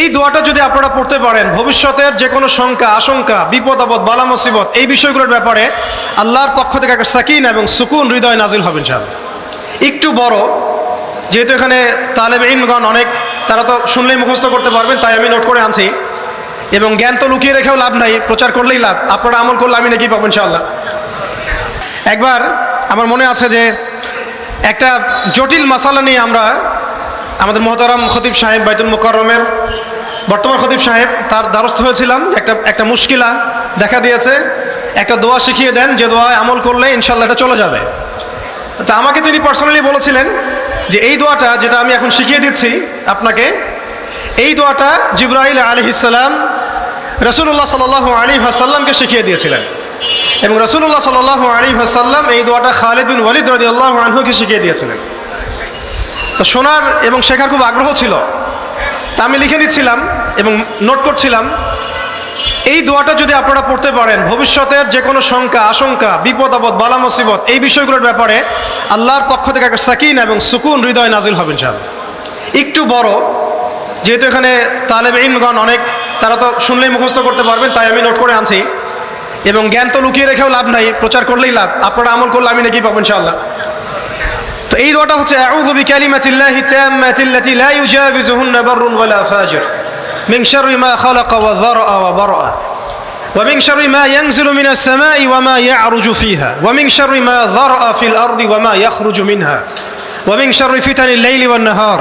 এই দোয়াটা যদি আপনারা পড়তে পারেন, ভবিষ্যতের যে কোনো শঙ্কা, আশঙ্কা, বিপদ, আপদ, বালা, মুসিবত, এই বিষয়গুলোর ব্যাপারে আল্লাহর পক্ষ থেকে একটা সাকিন এবং সুকুন হৃদয় নাজিল হবেন ইনশাআল্লাহ। একটু বড়, যেহেতু এখানে তালেব ইনগণ অনেক, তারা তো শুনলেই মুখস্থ করতে পারবেন, তাই আমি নোট করে আনছি। এবং জ্ঞান তো লুকিয়ে রেখেও লাভ নাই, প্রচার করলেই লাভ, আপনারা আমল করলে আমি নাকি পাবো ইনশাআল্লাহ। একবার আমার মনে আছে যে একটা জটিল মশালা নিয়ে আমরা আমাদের মহতারাম খতিব সাহেব বাইতুল মোকাররমের বর্তমান খতিব সাহেব, তার দ্বারস্থ হয়েছিলাম। একটা একটা মুশকিলা দেখা দিয়েছে। একটা দোয়া শিখিয়ে দেন, যে দোয়ায় আমল করলে ইনশাল্লাহ এটা চলে যাবে। তা আমাকে তিনি পার্সোনালি বলেছিলেন যে এই দোয়াটা যেটা আমি এখন শিখিয়ে দিচ্ছি আপনাকে, এই দোয়াটা জিব্রাহিল আলহিসাল্লাম রসুল্লাহ সাল আলী হাসাল্লামকে শিখিয়ে দিয়েছিলেন। এবং রসুল্লাহ সাল আলী হাসাল্লাম এই দোয়াটা খালিদ বিন ওয়ালিদ রদি আল্লাহ আনহুকে শিখিয়ে দিয়েছিলেন। তো শোনার এবং শেখার খুব আগ্রহ ছিল। তা আমি লিখে নিচ্ছিলাম এবং নোট করছিলাম। এই দোয়াটা যদি আপনারা পড়তে পারেন, ভবিষ্যতের যে কোনো শঙ্কা, আশঙ্কা, বিপদ, আপদ, বালা, মুসিবত, এই বিষয়গুলোর ব্যাপারে আল্লাহর পক্ষ থেকে একটা সাকিন এবং সুকুন হৃদয় নাজিল হবে ইনশাআল্লাহ। একটু বড়, যেহেতু এখানে তালেব ইনগণ অনেক, তারা তো শুনলেই মুখস্থ করতে পারবেন, তাই আমি নোট করে আনছি। এবং জ্ঞান তো লুকিয়ে রেখেও লাভ নাই, প্রচার করলেই লাভ। আপনারা আমল করলে আমি নাকি পাবো ইনশাআল্লাহ। তো এই দোয়াটা হচ্ছে আউযু বিকালিমাতিল্লাহি তাম্মাতিল্লাতি লা ইউজাবিজুহুন্না বাররুন ওয়ালা ফাজির মিন শাররি মা খালাকা ওয়া যারআ ওয়া বারআ ومن شر ما ينزل من السماء وما يعرج فيها ومن شر ما ذرأ في الأرض وما يخرج منها ومن شر فتن الليل والنهار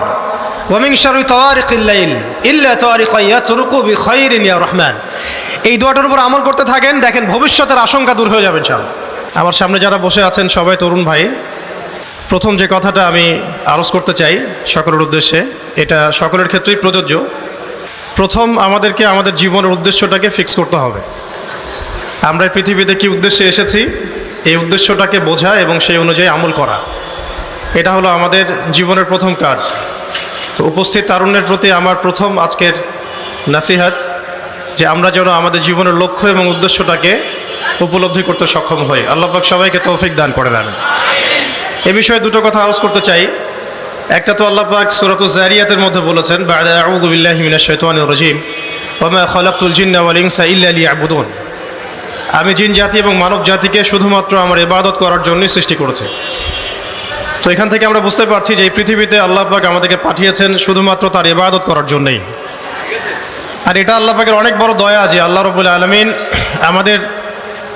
ومن شر طوارق الليل إلا طارقا يطرق بخير يا رحمن এই দোয়াটার উপর আমল করতে থাকেন দেখেন ভবিষ্যতের আশঙ্কা দূর হয়ে যাবে ইনশাআল্লাহ আমার সামনে যারা বসে আছেন সবাই তরুণ ভাই প্রথম যে কথাটা আমি আরজ করতে চাই সকলের উদ্দেশ্যে, এটা সকলের ক্ষেত্রেই প্রযোজ্য। প্রথম আমাদেরকে আমাদের জীবনের উদ্দেশ্যটাকে ফিক্স করতে হবে। আমরা পৃথিবীতে কি উদ্দেশ্যে এসেছি? এই উদ্দেশ্যটাকে বোঝা এবং সেই অনুযায়ী আমল করা। এটা হলো আমাদের জীবনের প্রথম কাজ। তো উপস্থিত তারুণ্যের প্রতি আমার প্রথম আজকের নাসিহাত যে আমরা যেন আমাদের জীবনের লক্ষ্য এবং উদ্দেশ্যটাকে উপলব্ধি করতে সক্ষম হই। আল্লাপাক সবাইকে তৌফিক দান করে দেন। এ বিষয়ে দুটো কথা আলোচ করতে চাই। একটা তো আল্লাহ পাক সূরাতুজ জারিয়াতের মধ্যে বলেছেন রাজীম আমি জিন, জাতি এবং মানব জাতিকে শুধুমাত্র আমার ইবাদত করার জন্যই সৃষ্টি করেছে। তো এখান থেকে আমরা বুঝতে পারছি যে এই পৃথিবীতে আল্লাহ পাক আমাদেরকে পাঠিয়েছেন শুধুমাত্র তার ইবাদত করার জন্যই। আর এটা আল্লাহ পাকের অনেক বড় দয়া যে আল্লাহ রবুল আলমিন আমাদের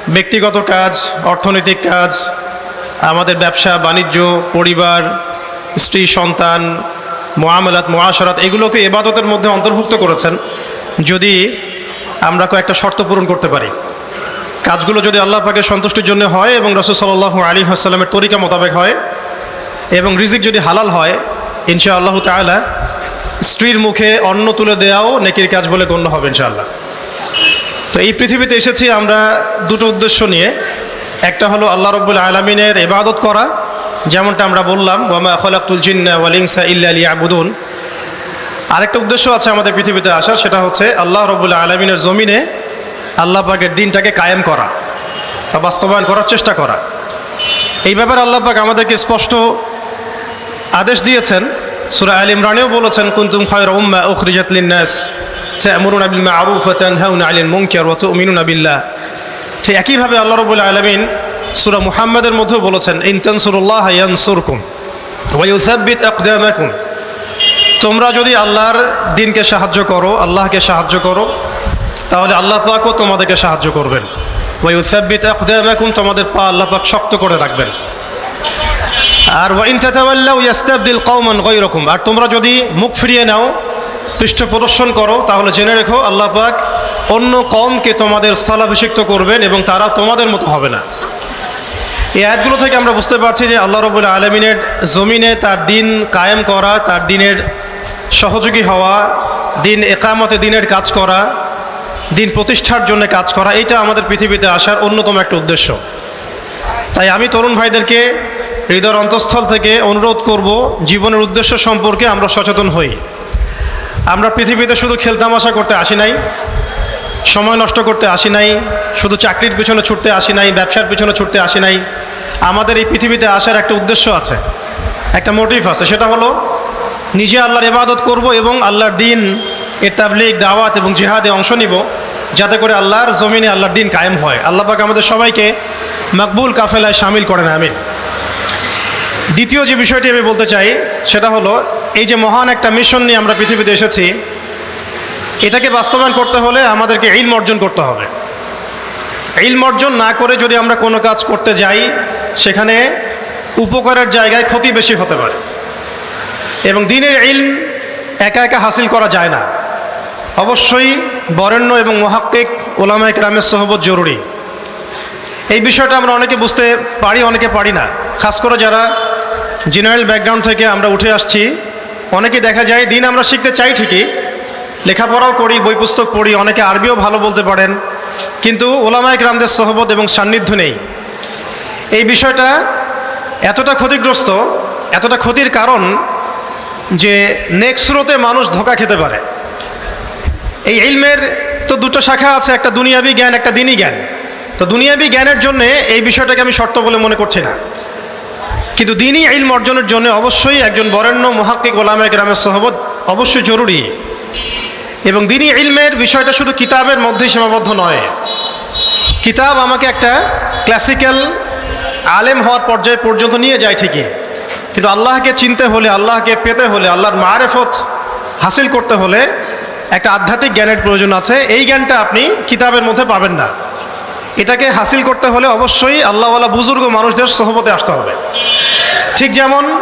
ব্যক্তিগত কাজ, অর্থনৈতিক কাজ আমাদের ব্যবসা, বাণিজ্য, পরিবার, স্ত্রী, সন্তান মোয়ামলাত মোয়াশরাত এগুলোকে এবাদতের মধ্যে অন্তর্ভুক্ত করেছেন। যদি আমরা কয়েকটা শর্ত পূরণ করতে পারি। কাজগুলো যদি আল্লাহ পাকের সন্তুষ্টির জন্য হয় এবং রসুল সাল্লাহ আলী আসসালামের তরিকা মোতাবেক হয় এবং রিজিক যদি হালাল হয় ইনশা আল্লাহ তালা স্ত্রীর মুখে অন্ন তুলে দেওয়াও নেকির কাজ বলে গণ্য হবে ইনশাআল্লাহ। তো এই পৃথিবীতে এসেছি আমরা দুটো উদ্দেশ্য নিয়ে। একটা হলো আল্লাহ রব্বুল আলমিনের ইবাদত করা, যেমনটা আমরা বললাম, ওয়ামা খলাকুল জিন্না ওয়ালিংসা ইল্লা আলী আবুদুন আরেকটা উদ্দেশ্য আছে আমাদের পৃথিবীতে আসার, সেটা হচ্ছে আল্লাহ রব্বুল আলমিনের জমিনে আল্লাহ পাকের দিনটাকে কায়েম করা বা বাস্তবায়ন করার চেষ্টা করা। এই ব্যাপারে আল্লাহ পাক আমাদেরকে স্পষ্ট আদেশ দিয়েছেন। সুরা আল ইমরানেও বলেছেন, কুন্তুম খয়র উম্মা উখরিজাত লিন্নাস তা'মুরুনা বিল মা'রুফ ওয়া তানহাউনা 'আনিল মুনকার ওয়া তু'মিনুনা বিল্লাহ। ঠিক একইভাবে আল্লাহ রবুল আলমিন সুরা মুহাম্মদের মধ্যেও বলেছেন, ইন তানসুরুল্লাহ ইয়ানসুরকুম তোমরা যদি আল্লাহর দিনকে সাহায্য করো, আল্লাহকে সাহায্য করো, তাহলে আল্লাহ পাকও তোমাদেরকে সাহায্য করবেন। ওয়া ইউসাব্বিত আকদামাকুম, তোমাদের পা আল্লাহ পাক শক্ত করে রাখবেন। আর ওয়াইন তাতাওয়াল্লাউ ইয়াস্তাবদিল কওমান গায়রাকুম। আর তোমরা যদি মুখ ফিরিয়ে নাও, পৃষ্ঠ প্রদর্শন করো, তাহলে জেনে রেখো আল্লাহ পাক অন্য কমকে তোমাদের স্থলাভিষিক্ত করবেন এবং তারা তোমাদের মতো হবে না। এই আয়াতগুলো থেকে আমরা বুঝতে পারছি যে আল্লাহ রবুল্লা আলমিনের জমিনে তার দিন কায়েম করা, তার দিনের সহযোগী হওয়া, দিন একামতে দিনের কাজ করা, দিন প্রতিষ্ঠার জন্য কাজ করা, এইটা আমাদের পৃথিবীতে আসার অন্যতম একটা উদ্দেশ্য। তাই আমি তরুণ ভাইদেরকে হৃদয়ের অন্তঃস্থল থেকে অনুরোধ করব, জীবনের উদ্দেশ্য সম্পর্কে আমরা সচেতন হই। আমরা পৃথিবীতে শুধু খেলতামাশা করতে আসি নাই সময় নষ্ট করতে আসি নাই, শুধু চাকরির পিছনে ছুটতে আসি নাই, ব্যবসার পিছনে ছুটতে আসি নাই। আমাদের এই পৃথিবীতে আসার একটা উদ্দেশ্য আছে, একটা মোটিভ আছে, সেটা হলো নিজে আল্লাহর ইবাদত করব এবং আল্লাহর দিন এর তাবলিগ, দাওয়াত এবং জিহাদে অংশ নিব, যাতে করে আল্লাহর জমিনে আল্লাহর দিন কায়েম হয়। আল্লাহ আমাদের সবাইকে মকবুল কাফেলায় সামিল করেন, আমিন। দ্বিতীয় যে বিষয়টি আমি বলতে চাই, সেটা হলো এই যে মহান একটা মিশন নিয়ে আমরা পৃথিবীতে এসেছি এটাকে বাস্তবায়ন করতে হলে আমাদেরকে ইলম অর্জন করতে হবে। ইলম অর্জন না করে যদি আমরা কোনো কাজ করতে যাই, সেখানে উপকারের জায়গায় ক্ষতি বেশি হতে পারে। এবং দিনের ইলম একা একা হাসিল করা যায় না। অবশ্যই বরেণ্য এবং মহাক্কিক ওলামা একরামের সহবত জরুরি। এই বিষয়টা আমরা অনেকে বুঝতে পারি, অনেকে পারি না। খাস করে যারা জেনারেল ব্যাকগ্রাউন্ড থেকে আমরা উঠে আসছি, অনেকে দেখা যায় দিন আমরা শিখতে চাই ঠিকই লেখাপড়াও করি, বই পুস্তক পড়ি, অনেকে আরবিও ভালো বলতে পারেন, কিন্তু ওলামায়ক রামদের সহবত এবং সান্নিধ্য নেই। এই বিষয়টা এতটা ক্ষতিগ্রস্ত, এতটা ক্ষতির কারণ যে নেক্সট স্রোতে মানুষ ধোকা খেতে পারে। এই ইলমের তো দুটো শাখা আছে, একটা দুনিয়াবি জ্ঞান, একটা দিনই জ্ঞান। তো দুনিয়াবি জ্ঞানের জন্য এই বিষয়টাকে আমি শর্ত বলে মনে করছি না। কিন্তু দিনই ইলম অর্জনের জন্য অবশ্যই একজন বরেণ্য, মহাক্কিক ওলামা গ্রামের সহবত অবশ্যই জরুরি। এবং দিনই ইলমের বিষয়টা শুধু কিতাবের মধ্যেই সীমাবদ্ধ নয়। কিতাব আমাকে একটা ক্লাসিক্যাল আলেম হওয়ার পর্যায়ে পর্যন্ত নিয়ে যায় ঠিকই। কিন্তু আল্লাহকে চিনতে হলে, আল্লাহকে পেতে হলে, আল্লাহর মারেফত হাসিল করতে হলে একটা আধ্যাত্মিক জ্ঞানের প্রয়োজন আছে। এই জ্ঞানটা আপনি কিতাবের মধ্যে পাবেন না। এটাকে হাসিল করতে হলে অবশ্যই আল্লাহওয়ালা বুজুর্গ মানুষদের সহমতে আসতে হবে। ঠিক যেমন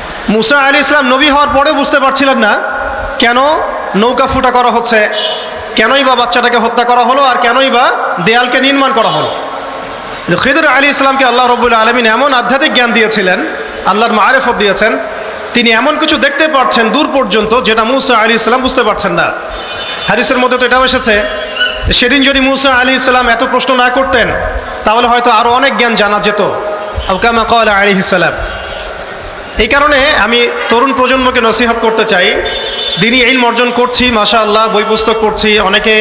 মুসা আলী ইসলাম নবী হওয়ার পরেও বুঝতে পারছিলেন না কেন নৌকা ফুটা করা হচ্ছে, কেনই বা বাচ্চাটাকে হত্যা করা হলো আর কেনই বা দেয়ালকে নির্মাণ করা হলো। খিদর আলী ইসলামকে আল্লাহ রবুল্লা আলমিন এমন আধ্যাত্মিক জ্ঞান দিয়েছিলেন, আল্লাহর মারেফত দিয়েছেন, তিনি এমন কিছু দেখতে পাচ্ছেন দূর পর্যন্ত যেটা মুসা আলী ইসলাম বুঝতে পারছেন না। হারিসের মধ্যে তো এটাও এসেছে, সেদিন যদি মুসা আলী ইসলাম এত প্রশ্ন না করতেন, তাহলে হয়তো আরও অনেক জ্ঞান জানা যেত। আলকামা কল আলী ইসালাম এই কারণে আমি তরুণ প্রজন্মকে নসিহাত করতে চাই। দিনই এই অর্জন করছি মাশা আল্লাহ বই পুস্তক পড়ছি, অনেকে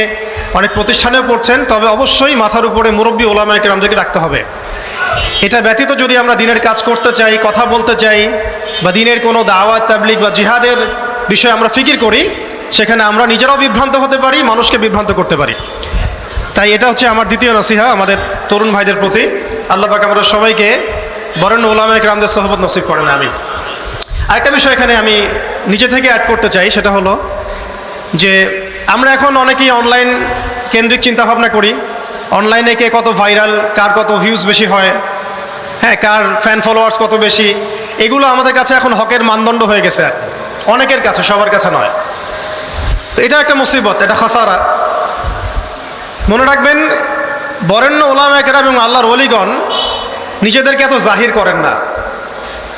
অনেক প্রতিষ্ঠানেও পড়ছেন, তবে অবশ্যই মাথার উপরে মুরব্বী ওলামায়কে আমাদেরকে রাখতে হবে। এটা ব্যতীত যদি আমরা দিনের কাজ করতে চাই, কথা বলতে চাই, বা দিনের কোনো দাওয়াত তাবলিক বা জিহাদের বিষয়ে আমরা ফিকির করি, সেখানে আমরা নিজেরাও বিভ্রান্ত হতে পারি, মানুষকে বিভ্রান্ত করতে পারি। তাই এটা হচ্ছে আমার দ্বিতীয় নসিহা আমাদের তরুণ ভাইদের প্রতি। আল্লাহ পাক আমাদের সবাইকে বরেণ্য ওলামায়ক রামদের সহবত নসিব করেন আমি আরেকটা বিষয় এখানে আমি নিজে থেকে অ্যাড করতে চাই, সেটা হলো যে আমরা এখন অনেকেই অনলাইন কেন্দ্রিক চিন্তাভাবনা করি। অনলাইনে কে কত ভাইরাল কার কত ভিউজ বেশি হয় হ্যাঁ কার ফ্যান ফলোয়ার্স কত বেশি, এগুলো আমাদের কাছে এখন হকের মানদণ্ড হয়ে গেছে। আর অনেকের কাছে, সবার কাছে নয়। তো এটা একটা মুসিবত, এটা খসারা। মনে রাখবেন, বরেণ্য ওলাম একরাম এবং আল্লাহর অলিগণ নিজেদেরকে এত জাহির করেন না।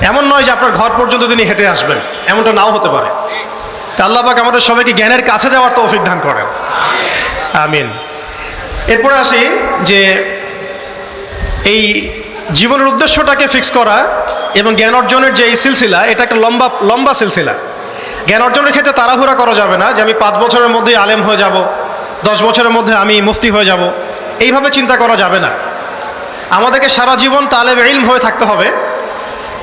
এমন নয় যে আপনার ঘর পর্যন্ত তিনি হেঁটে আসবেন, এমনটা নাও হতে পারে। তা আল্লাহ পাক আমাদের সবাইকে জ্ঞানের কাছে যাওয়ার তৌফিক দান করেন। আমিন। এরপরে আসি যে এই জীবনের উদ্দেশ্যটাকে ফিক্স করা এবং জ্ঞান অর্জনের যে এই সিলসিলা, এটা একটা লম্বা লম্বা সিলসিলা। জ্ঞান অর্জনের ক্ষেত্রে তাড়াহুড়া করা যাবে না যে আমি পাঁচ বছরের মধ্যে আলেম হয়ে যাব, দশ বছরের মধ্যে আমি মুফতি হয়ে যাব। এইভাবে চিন্তা করা যাবে না। আমাদেরকে সারা জীবন তালেব ইলম হয়ে থাকতে হবে।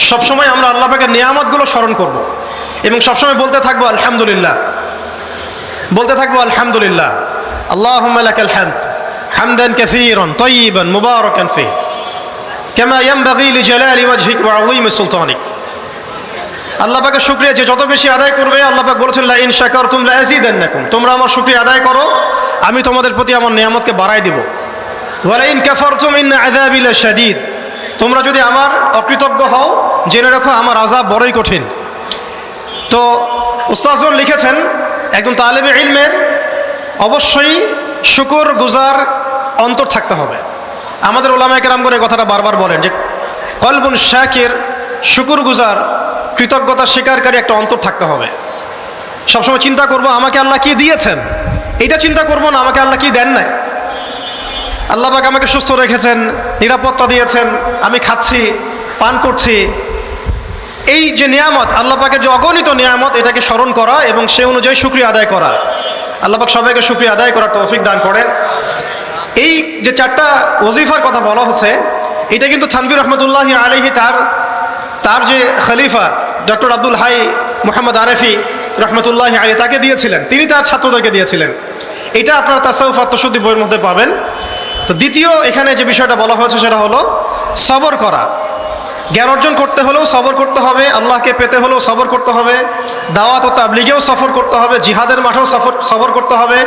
সবসময় আমরা আল্লাহ পাকের নিয়ামতগুলো স্মরণ করব। এবং সবসময় বলতে থাকব, আলহামদুলিল্লাহ। বলতে থাকব, আলহামদুলিল্লাহ। আল্লাহ যে যত বেশি আদায় করবে তোমরা আমার আদায় করো, আমি তোমাদের প্রতি আমার নিয়ামতকে বাড়াই দিব। ইন তোমরা যদি আমার অকৃতজ্ঞ হও, জেনে রাখো আমার আযাব বড়ই কঠিন। তো উস্তাজগণ লিখেছেন, একজন তালেবে ইলমের অবশ্যই শুকুর গুজার অন্তর থাকতে হবে। আমাদের ওলামায় কেরাম করে কথাটা বারবার বলেন যে, কলবুন শাকের, শুকুর গুজার কৃতজ্ঞতা স্বীকারকারী একটা অন্তর থাকতে হবে। সবসময় চিন্তা করব, আমাকে আল্লাহ কি দিয়েছেন? এটা চিন্তা করব না, আমাকে আল্লাহ কি দেন নাই? আল্লাহ পাক আমাকে সুস্থ রেখেছেন, নিরাপত্তা দিয়েছেন, আমি খাচ্ছি, পান করছি। এই যে নিয়ামত, আল্লাহ পাকের যে অগণিত নিয়ামত, এটাকে স্মরণ করা এবং সে অনুযায়ী শুক্রিয়া আদায় করা। আল্লাহ পাক সবাইকে শুক্রিয়া আদায় করার তৌফিক দান করেন। এই যে চারটা ওজিফার কথা বলা হচ্ছে, এটা কিন্তু থানবির রহমতুল্লাহ আলহি তার তার যে খলিফা, ডক্টর আব্দুল হাই মোহাম্মদ আরেফি রহমতুল্লাহ আলী তাকে দিয়েছিলেন। তিনি তার ছাত্রদেরকে দিয়েছিলেন। এটা আপনারা তাসাউফ আত্মশুদ্ধি বইয়ের মধ্যে পাবেন। তো দ্বিতীয় এখানে যে বিষয়টা বলা হয়েছে সেটা হলো সবর করা। জ্ঞান অর্জন করতে হলেও সবর করতে হবে, আল্লাহকে পেতে হলেও সবর করতে হবে, দাওয়াত ও তাবলিগেও সফর করতে হবে, জিহাদের মাঠেও সফর সবর করতে হবে।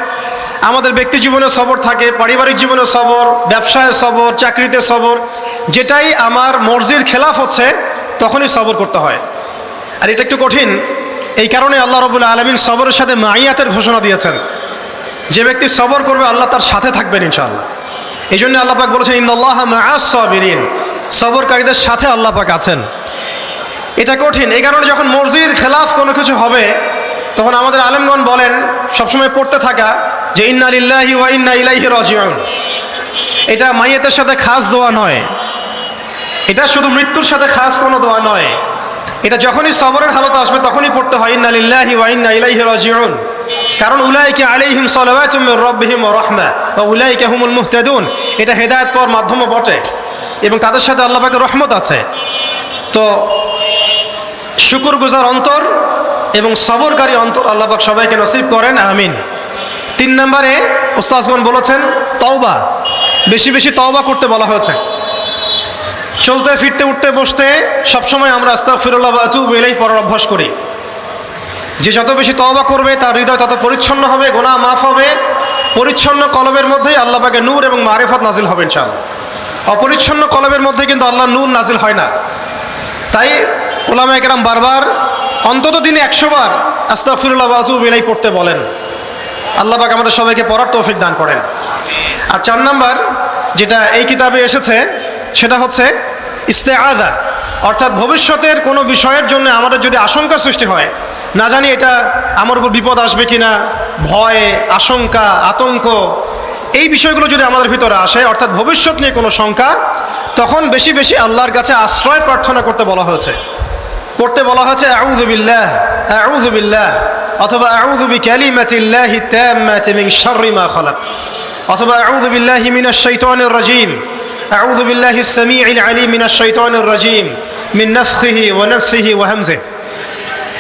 আমাদের ব্যক্তি জীবনে সবর থাকে, পারিবারিক জীবনে সবর, ব্যবসায় সবর, চাকরিতে সবর। যেটাই আমার মর্জির খেলাফ হচ্ছে, তখনই সবর করতে হয়। আর এটা একটু কঠিন, এই কারণে আল্লাহ রবুল্লা আলমিন সবরের সাথে মাইয়াতের ঘোষণা দিয়েছেন। যে ব্যক্তি সবর করবে, আল্লাহ তার সাথে থাকবেন ইনশাআল্লাহ। এই জন্য আল্লাহ পাক বলেছেন ইন্নআল্লাহ সাবিরিন। সবরকারীদের সাথে আল্লাহ পাক আছেন। এটা কঠিন। এই কারণে যখন মর্জির খেলাফ কোনো কিছু হবে, তখন আমাদের আলেমগণ বলেন, সবসময় পড়তে থাকা যে, ইন্না লিল্লাহি ওয়া ইন্না ইলাইহি রাজিউন। এটা মাইয়াতের সাথে খাস দোয়া নয়। এটা শুধু মৃত্যুর সাথে খাস কোনো দোয়া নয়। এটা যখনই সবরের হালত আসবে, তখনই পড়তে হয়, ইন্না লিল্লাহি ওয়া ইন্না ইলাইহি রাজিউন। কারণ উলাইকে আলাইহিম সালাওয়াতুম মির রাব্বিহিম ওয়া রাহমা ওয়া উলাইকা হুমুল মুহতাদুন। এটা হেদায়ত পাওয়ার মাধ্যমও বটে এবং তাদের সাথে আল্লাহ পাকের রহমত আছে। তো শুকুর গুজার অন্তর এবং সবরকারী অন্তর আল্লাহ পাক সবাইকে নসিব করেন, আমিন। তিন নম্বরে ওস্তাজগণ বলেছেন, তওবা। বেশি বেশি তওবা করতে বলা হয়েছে। চলতে, ফিরতে, উঠতে, বসতে সবসময় আমরা আস্তাক ফিরুল্লাহ আতুব এলেই পড়ার অভ্যাস করি। যে যত বেশি তওবা করবে, তার হৃদয় তত পরিচ্ছন্ন হবে, গোনা মাফ হবে। পরিচ্ছন্ন কলবের মধ্যেই আল্লাহ পাকে নূর এবং মারেফত নাজিল হবে ইনশাআল্লাহ। অপরিচ্ছন্ন কলবের মধ্যে কিন্তু আল্লাহ নূর নাজিল হয় না। তাই ওলামা একরাম বারবার, অন্তত দিনে একশো বার আস্তাফিরুল্লাহ আতুব এলাই পড়তে বলেন। আল্লাহ পাক আমাদের সবাইকে পড়ার তৌফিক দান করেন। আর চার নাম্বার, যেটা এই কিতাবে এসেছে, সেটা হচ্ছে ইস্তেআদা অর্থাৎ ভবিষ্যতের কোনো বিষয়ের জন্য আমাদের যদি আশঙ্কা সৃষ্টি হয় না জানি এটা আমার উপর বিপদ আসবে কিনা, ভয়, আশঙ্কা, আতঙ্ক, এই বিষয়গুলো যদি আমাদের ভিতরে আসে, অর্থাৎ ভবিষ্যৎ নিয়ে কোনো শঙ্কা, তখন বেশি বেশি আল্লাহর কাছে আশ্রয় প্রার্থনা করতে বলা হয়েছে। পড়তে বলা হয়েছে আউযুবিল্লাহ আউযুবিল্লাহ অথবা, আউযু বিকালিমাতিল্লাহি তাম্মাতি মিন শাররি মা খালাক অথবা, আউযু বিল্লাহি মিনাশ শাইতানির রাজীম আউযু বিল্লাহি সামিউল আলিম মিনাশ শাইতানির রাজীম মিন নাফসিহি ওয়া হামজিহি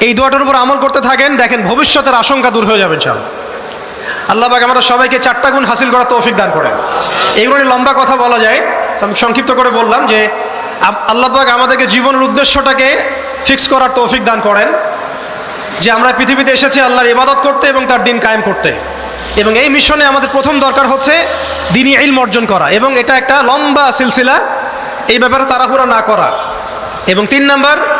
এই দোয়াটার উপর আমল করতে থাকেন, দেখেন ভবিষ্যতের আশঙ্কা দূর হয়ে যাবে ইনশাআল্লাহ। আল্লাহ পাক আমরা সবাইকে চারটা গুণ হাসিল করার তৌফিক দান করেন। এইগুলো লম্বা কথা বলা যায়, তো আমি সংক্ষিপ্ত করে বললাম যে আপ- আল্লাহ পাক আমাদেরকে জীবনের উদ্দেশ্যটাকে ফিক্স করার তৌফিক দান করেন, যে আমরা পৃথিবীতে এসেছি আল্লাহর ইবাদত করতে এবং তার দিন কায়েম করতে। এবং এই মিশনে আমাদের প্রথম দরকার হচ্ছে দিনই ইলম অর্জন করা, এবং এটা একটা লম্বা সিলসিলা, এই ব্যাপারে তাড়াহুড়া না করা। এবং তিন নাম্বার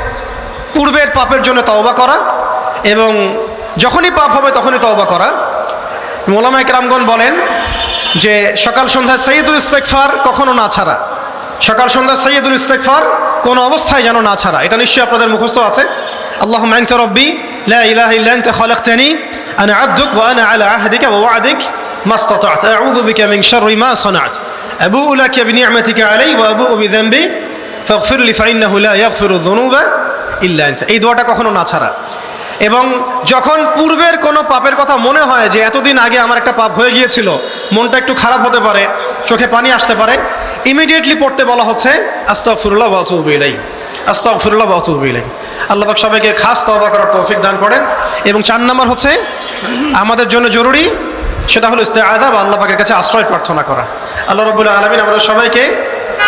পূর্বের পাপের জন্য তওবা করা এবং যখনই পাপ হবে তখনই তওবা করা মোলামা একরামগণ বলেন যে সকাল সন্ধ্যায় সৈয়দুল ইস্তেকফার কখনো না ছাড়া সকাল সন্ধ্যা সৈয়দুল ইস্তেকফার কোনো অবস্থায় যেন না ছাড়া এটা নিশ্চয়ই আপনাদের মুখস্থ আছে আল্লাহ আনতা রব্বি লা ইলাহা ইল্লা আনতা খালাকতানি আনা আবদুক ওয়া আনা আলা আহদিকা ওয়া ওয়াদিক ما استطعت أعوذ بك من شر ما صنعت أبوء لك بنعمتك علي وأبوء بذنبي فاغفر لي فإنه لا يغفر الذنوب ইল্লা এই দোয়াটা কখনো না ছাড়া। এবং যখন পূর্বের কোনো পাপের কথা মনে হয় যে এতদিন আগে আমার একটা পাপ হয়ে গিয়েছিল, মনটা একটু খারাপ হতে পারে, চোখে পানি আসতে পারে ইমিডিয়েটলি পড়তে বলা হচ্ছে আস্তাফুরুল্লাহ বাতুবিলাই আস্তাফুরুল্লাহ বাতুবিলাই আল্লাহ সবাইকে খাস তবা করার তৌফিক দান করেন। এবং চার নম্বর হচ্ছে, আমাদের জন্য জরুরি সেটা হলো ইস্তে আদা বা কাছে আশ্রয় প্রার্থনা করা। আল্লাহ রবুল্লাহ আলমিন আমাদের সবাইকে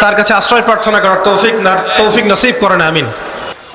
তার কাছে আশ্রয় প্রার্থনা করার তৌফিক তৌফিক নসিব করেন, আমিন।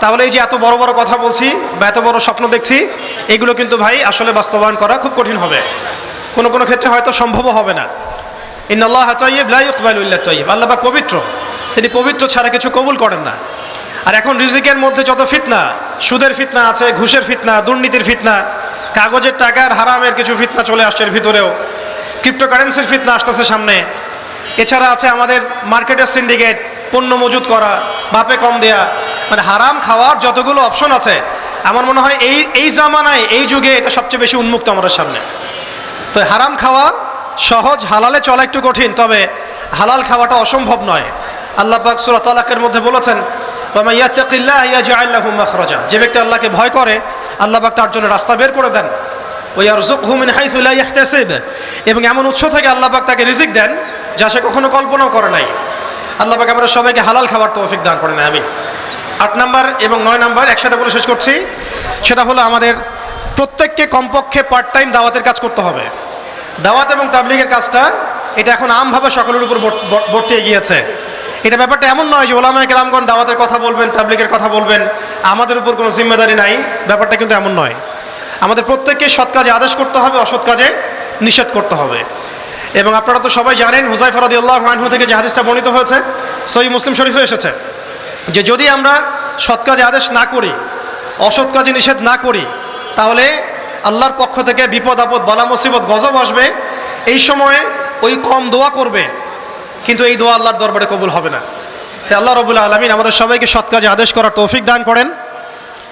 তাহলে এই যে এত বড় বড় কথা বলছি বা এত বড় স্বপ্ন দেখছি, এগুলো কিন্তু ভাই আসলে বাস্তবায়ন করা খুব কঠিন হবে। কোনো কোনো ক্ষেত্রে হয়তো সম্ভবও হবে না। ইন্নআল্লাহ তৈব লা ইকবালুল্লাহ তৈব আল্লাহ পাক পবিত্র। তিনি পবিত্র ছাড়া কিছু কবুল করেন না। আর এখন রিজিকের মধ্যে যত ফিতনা, সুদের ফিতনা আছে, ঘুষের ফিতনা, দুর্নীতির ফিতনা, কাগজের টাকার হারামের কিছু ফিতনা চলে আসছে এর ভিতরেও ক্রিপ্টোকারেন্সির ফিতনা আসতেছে সামনে। এছাড়া আছে আমাদের মার্কেটের সিন্ডিকেট পণ্য মজুত করা, বাপে কম দেয়া মানে হারাম খাওয়ার যতগুলো অপশন আছে, আমার মনে হয় এই এই জামানায়, এই যুগে এটা সবচেয়ে বেশি উন্মুক্ত আমাদের সামনে। তো হারাম খাওয়া সহজ, হালালে চলা একটু কঠিন, তবে হালাল খাওয়াটা অসম্ভব নয়। আল্লাহ পাক সূরা তালাকের মধ্যে বলেছেন যে ব্যক্তি আল্লাহকে ভয় করে, আল্লাহ পাক তার জন্য রাস্তা বের করে দেন। এবং এমন উৎস থেকে আল্লাহ পাক তাকে রিজিক দেন, যা সে কখনো কল্পনাও করে নাই। আল্লাহ পাক আমরা সবাইকে হালাল খাবার তৌফিক দান করেন আমি আট নাম্বার এবং নয় নাম্বার, একসাথে বলে শেষ করছি। সেটা হলো আমাদের প্রত্যেককে কমপক্ষে পার্ট টাইম দাওয়াতের কাজ করতে হবে। দাওয়াত এবং তাবলিগের কাজটা, এটা এখন আমভাবে সকলের উপর বর্ত- বর্ত- বর্তিয়ে গিয়েছে। এটা ব্যাপারটা এমন নয় যে ওলামায় কেরামগণ দাওয়াতের কথা বলবেন, তাবলিগের কথা বলবেন, আমাদের উপর কোনো জিম্মেদারি নাই, ব্যাপারটা কিন্তু এমন নয়। আমাদের প্রত্যেককে সৎ কাজে আদেশ করতে হবে, অসৎ কাজে নিষেধ করতে হবে। এবং আপনারা তো সবাই জানেন হুজাই ফরাদি আল্লাহ আনহু থেকে যে বর্ণিত হয়েছে সই মুসলিম শরীফে এসেছে, যে যদি আমরা সৎ কাজে আদেশ না করি, অসৎ কাজে নিষেধ না করি, তাহলে আল্লাহর পক্ষ থেকে বিপদ, আপদ, বালা, মুসিবত, গজব আসবে, এই সময়ে ওই কম দোয়া করবে, কিন্তু এই দোয়া আল্লাহর দরবারে কবুল হবে না। তাই আল্লাহ রবুল্লা আলমিন আমাদের সবাইকে সৎ কাজে আদেশ করার তৌফিক দান করেন,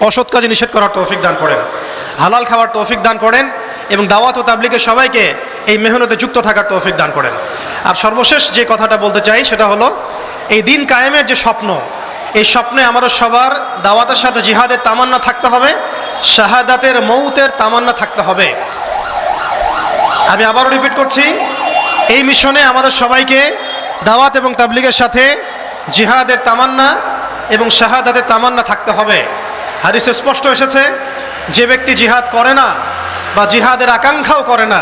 অসৎ কাজে নিষেধ করার তৌফিক দান করেন, হালাল খাওয়ার তৌফিক দান করেন এবং দাওয়াত ও তাবলিকের সবাইকে এই মেহনতে যুক্ত থাকার তৌফিক দান করেন। আর সর্বশেষ যে কথাটা বলতে চাই, সেটা হলো, এই দিন কায়েমের যে স্বপ্ন, এই স্বপ্নে আমাদের সবার দাওয়াতের সাথে জিহাদের তামান্না থাকতে হবে, শাহাদাতের মৌতের তামান্না থাকতে হবে। আমি আবারও রিপিট করছি, এই মিশনে আমাদের সবাইকে দাওয়াত এবং তাবলিগের সাথে জিহাদের তামান্না এবং শাহাদাতের তামান্না থাকতে হবে। হারিসে স্পষ্ট এসেছে, যে ব্যক্তি জিহাদ করে না বা জিহাদের আকাঙ্ক্ষাও করে না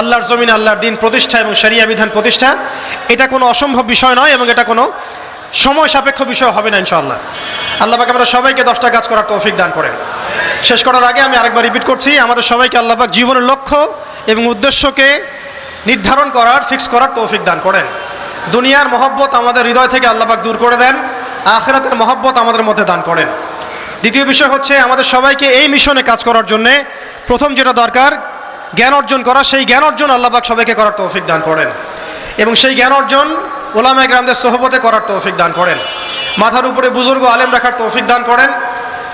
আল্লাহর জমিনে, আল্লাহর দিন প্রতিষ্ঠা এবং শরিয়া বিধান প্রতিষ্ঠা, এটা কোনো অসম্ভব বিষয় নয় এবং এটা কোনো সময় সাপেক্ষ বিষয় হবে না ইনশাআল্লাহ। আল্লাহ পাক আমরা সবাইকে দশটা কাজ করার তৌফিক দান করেন। শেষ করার আগে আমি আরেকবার রিপিট করছি, আমাদের সবাইকে আল্লাহ পাক জীবনের লক্ষ্য এবং উদ্দেশ্যকে নির্ধারণ করার ফিক্স করার তৌফিক দান করেন। দুনিয়ার মহব্বত আমাদের হৃদয় থেকে আল্লাহ পাক দূর করে দেন, আখেরাতের মহব্বত আমাদের মধ্যে দান করেন। দ্বিতীয় বিষয় হচ্ছে, আমাদের সবাইকে এই মিশনে কাজ করার জন্যে প্রথম যেটা দরকার জ্ঞান অর্জন করা, সেই জ্ঞান অর্জন আল্লাহ পাক সবাইকে করার তৌফিক দান করেন। এবং সেই জ্ঞান অর্জন ওলামা গ্রামদের সহবতে করার তৌফিক দান করেন। মাথার উপরে বুজুর্গ আলেম রাখার তৌফিক দান করেন।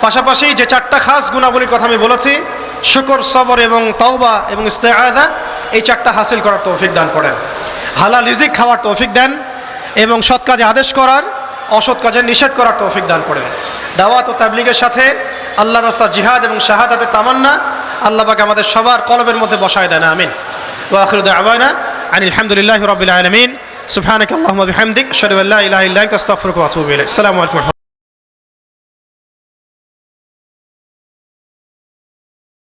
পাশাপাশি যে চারটা খাস গুণাবলীর কথা আমি বলেছি, শুকর, সবর এবং তওবা এবং ইস্তেআদা এই চারটা হাসিল করার তৌফিক দান করেন। হালাল রিজিক খাওয়ার তৌফিক দেন এবং সৎ কাজে আদেশ করার, অসৎ কাজে নিষেধ করার তৌফিক দান করেন। দাওয়াত ও তাবলিগের সাথে আল্লাহ রাস্তা জিহাদ এবং শাহাদাতে তামান্না আল্লাহবাকে আমাদের সবার কলবের মধ্যে বসায় দেন, আমিন। ওয়াখরুদ দাওয়ানা আনিল আলহামদুলিল্লাহি রাব্বিল আলামিন। সুবহানাকা আল্লাহ হামদিক আল্লা ইলাহা ইল্লা আনতা, আস্তাগফিরুকা ওয়া আসসালামু আলাইকুম